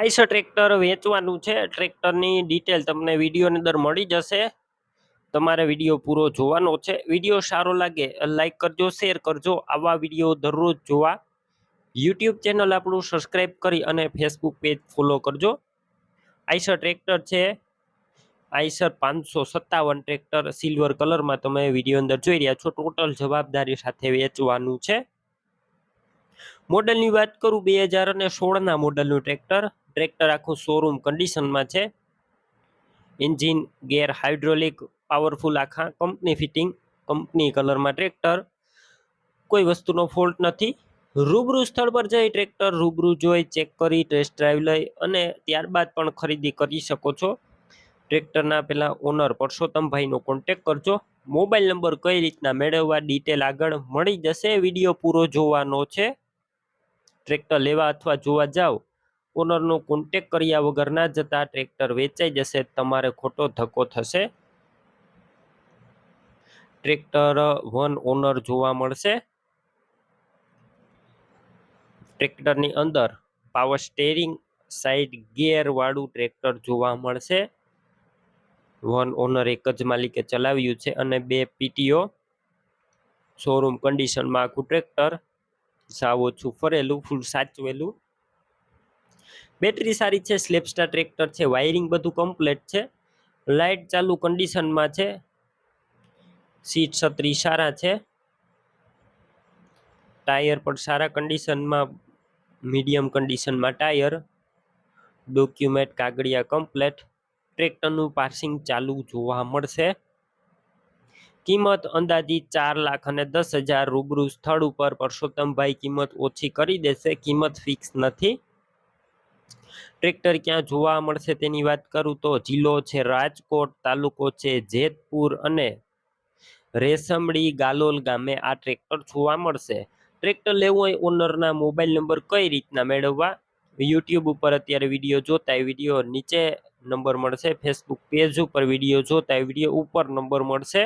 Eicher tractor વેચવાનું છે. ટ્રેક્ટરની ડિટેલ તમને વિડીયોની અંદર મળી જશે. તમારે વીડિયો પૂરો જોવાનો છે. વીડિયો સારો લાગે લાઈક કરજો શેર કરજો. આવા વીડિયો દરરોજ જોવા. યુટ્યુબ ચેનલ આપણું સબસ્ક્રાઈબ કરી અને ફેસબુક પેજ ફોલો કરજો. આઈસર ટ્રેક્ટર છે. આઈસર પાંચસો સત્તાવન ટ્રેક્ટર સિલ્વર કલરમાં તમે વીડિયો અંદર જોઈ રહ્યા છો. ટોટલ જવાબદારી સાથે વેચવાનું છે. મોડલની વાત કરું, બે હજાર અને સોળના મોડલનું ટ્રેક્ટર ટ્રેક્ટર આખું શોરૂમ કન્ડિશનમાં છે. એન્જિન ગેર હાઇડ્રોલિક પાવરફુલ આખા કંપની ફિટિંગ કંપની કલરમાં ટ્રેક્ટર કોઈ વસ્તુનો ફોલ્ટ નથી. રૂબરૂ સ્થળ પર જઈ ટ્રેક્ટર રૂબરૂ જોઈ ચેક કરી ટેસ્ટ ડ્રાઈવ લઈ અને ત્યારબાદ પણ ખરીદી કરી શકો છો. ટ્રેક્ટરના પેલા ઓનર પરસોત્તમભાઈનો કોન્ટેક કરજો. મોબાઈલ નંબર કઈ રીતના મેળવવા ડિટેલ આગળ મળી જશે. વીડિયો પૂરો જોવાનો છે. ટ્રેક્ટર લેવા અથવા જોવા જાઓ. ઓનરનો કોન્ટેક કર્યા વગર ના જતા ટ્રેક્ટર વેચાઈ જશે, તમારે ખોટો ધક્કો થશે. ટ્રેક્ટર વન ઓનર જોવા મળશે. ટ્રેક્ટરની અંદર પાવર સ્ટેરિંગ સાઈડ ગિયરવાળું ટ્રેક્ટર જોવા મળશે. વન ઓનર એક જ માલિકે ચલાવ્યું છે અને બે પીટીઓ શોરૂમ કન્ડિશનમાં આખું ટ્રેક્ટર સાવ ઓછું ફરેલું ફૂલ સાચવેલું. બેટરી સારી છે સ્લેપસ્ટાર ટ્રેક્ટર છે, વાયરિંગ બધું કમ્પ્લીટ છે. લાઇટ ચાલુ કન્ડિશનમાં છે. સીટ છત્રી સારા છે. ટાયર પણ સારા કન્ડિશનમાં મીડિયમ કન્ડિશનમાં ટાયર. ડોક્યુમેન્ટ કાગળિયા કમ્પ્લેટ ટ્રેક્ટરનું પાર્સિંગ ચાલુ જોવા મળશે. કિંમત અંદાજિત ચાર લાખ અને દસ હજાર રૂબરૂ સ્થળ ઉપર પરસોત્તમભાઈ કિંમત ઓછી કરી દેશે. કિંમત ફિક્સ નથી. ટ્રેક્ટર ક્યાં જોવા મળશે તેની વાત કરું તો જિલ્લો છે રાજકોટ, તાલુકો છે જેતપુર અને રેશમડી ગાલોલ ગામે આ ટ્રેક્ટર જોવા મળશે. ટ્રેક્ટર લેવું હોય ઓનરના મોબાઈલ નંબર કઈ રીતના મેળવવા? યુટ્યુબ ઉપર અત્યારે વીડિયો જોતા એ વીડિયો નીચે નંબર મળશે. ફેસબુક પેજ ઉપર વીડિયો જોતા એ વીડિયો ઉપર નંબર મળશે.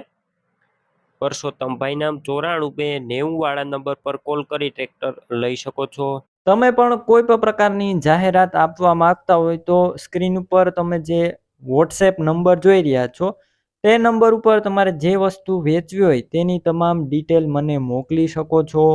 પરસોત્તમભાઈ નામ ચોરાણું બે નેવું વાળા નંબર પર કોલ કરી ટ્રેક્ટર લઈ શકો છો. તમે પણ કોઈ પણ પ્રકારની જાહેરાત આપવા માંગતા હોય તો સ્ક્રીન ઉપર તમે જે વોટ્સએપ નંબર જોઈ રહ્યા છો, તે નંબર ઉપર તમારે જે વસ્તુ વેચવી હોય તેની તમામ ડિટેલ મને મોકલી શકો છો.